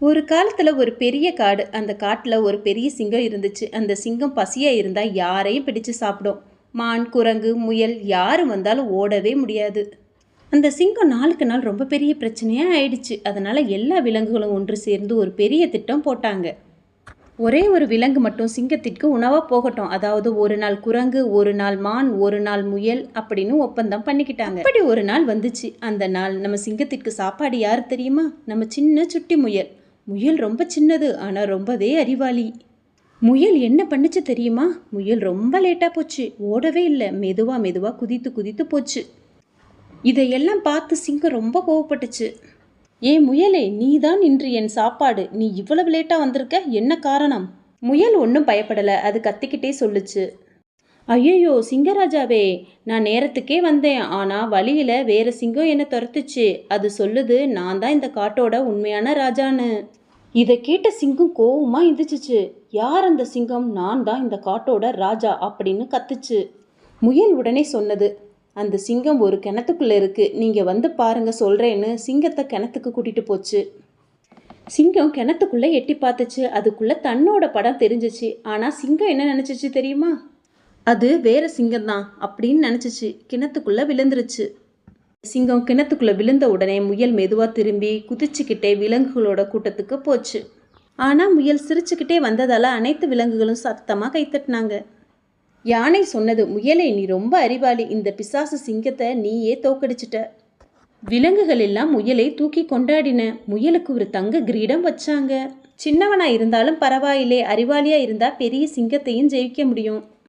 ஒரு காலத்தில் ஒரு பெரிய காடு அந்த காட்டில் ஒரு பெரிய சிங்கம் இருந்துச்சு. அந்த சிங்கம் பசியாக இருந்தால் யாரையும் பிடிச்சு சாப்பிடும். மான் குரங்கு முயல் யார் வந்தாலும் ஓடவே முடியாது. அந்த சிங்கம் நாளுக்கு நாள் ரொம்ப பெரிய பிரச்சனையாக ஆயிடுச்சு. அதனால் எல்லா விலங்குகளும் ஒன்று சேர்ந்து ஒரு பெரிய திட்டம் போட்டாங்க. ஒரே ஒரு விலங்கு மட்டும் சிங்கத்திற்கு உணவாக போகட்டும். அதாவது ஒரு நாள் குரங்கு ஒரு நாள் மான் ஒரு நாள் முயல் அப்படின்னு ஒப்பந்தம் பண்ணிக்கிட்டாங்க. அப்படி ஒரு நாள் வந்துச்சு. அந்த நாள் நம்ம சிங்கத்திற்கு சாப்பாடு யார் தெரியுமா? நம்ம சின்ன சுட்டி முயல். முயல் ரொம்ப சின்னது ஆனால் ரொம்பவே அறிவாளி. முயல் என்ன பண்ணுச்சு தெரியுமா? முயல் ரொம்ப லேட்டாக போச்சு. ஓடவே இல்லை. மெதுவாக மெதுவாக குதித்து குதித்து போச்சு. இதையெல்லாம் பார்த்து சிங்கம் ரொம்ப கோவப்பட்டுச்சு. ஏ முயலே நீ தான் இன்று என் சாப்பாடு. நீ இவ்வளவு லேட்டாக வந்திருக்க? என்ன காரணம்? முயல் ஒன்றும் பயப்படலை. அது கத்திக்கிட்டே சொல்லுச்சு. ஐயோ சிங்கராஜாவே நான் நேரத்துக்கே வந்தேன். ஆனால் வழியில் வேறு சிங்கம் என்னை துரத்துச்சு. அது சொல்லுது நான் தான் இந்த காட்டோட உண்மையான ராஜான்னு. இதை கேட்ட சிங்கம் கோவமாக எந்திரிச்சிச்சு. யார் அந்த சிங்கம்? நான் தான் இந்த காட்டோட ராஜா அப்படின்னு கத்துச்சு. முயல் உடனே சொன்னது அந்த சிங்கம் ஒரு கிணத்துக்குள்ளே இருக்குது நீங்கள் வந்து பாருங்க சொல்கிறேன்னு சிங்கத்தை கிணத்துக்கு கூட்டிகிட்டு போச்சு. சிங்கம் கிணத்துக்குள்ளே எட்டி பார்த்துச்சு. அதுக்குள்ளே தன்னோட படம் தெரிஞ்சிச்சு. ஆனால் சிங்கம் என்ன நினச்சிச்சு தெரியுமா? அது வேற சிங்கம் தான் அப்படின்னு நினச்சிச்சு. கிணத்துக்குள்ளே விழுந்துருச்சு. சிங்கம் கிணத்துக்குள்ள விழுந்த உடனே முயல் மெதுவா திரும்பி குதிச்சுக்கிட்டே விலங்குகளோட கூட்டத்துக்கு போச்சு. ஆனா முயல் சிரிச்சுக்கிட்டே வந்ததால அனைத்து விலங்குகளும் சத்தமா கைத்தட்டினாங்க. யானை சொன்னது முயலை நீ ரொம்ப அறிவாளி. இந்த பிசாசு சிங்கத்தை நீயே தோக்கடிச்சிட்ட. விலங்குகள் எல்லாம் முயலை தூக்கி கொண்டாடின. முயலுக்கு ஒரு தங்க கிரீடம் வச்சாங்க. சின்னவனா இருந்தாலும் பரவாயில்லை. அறிவாளியா இருந்தா பெரிய சிங்கத்தையும் ஜெயிக்க முடியும்.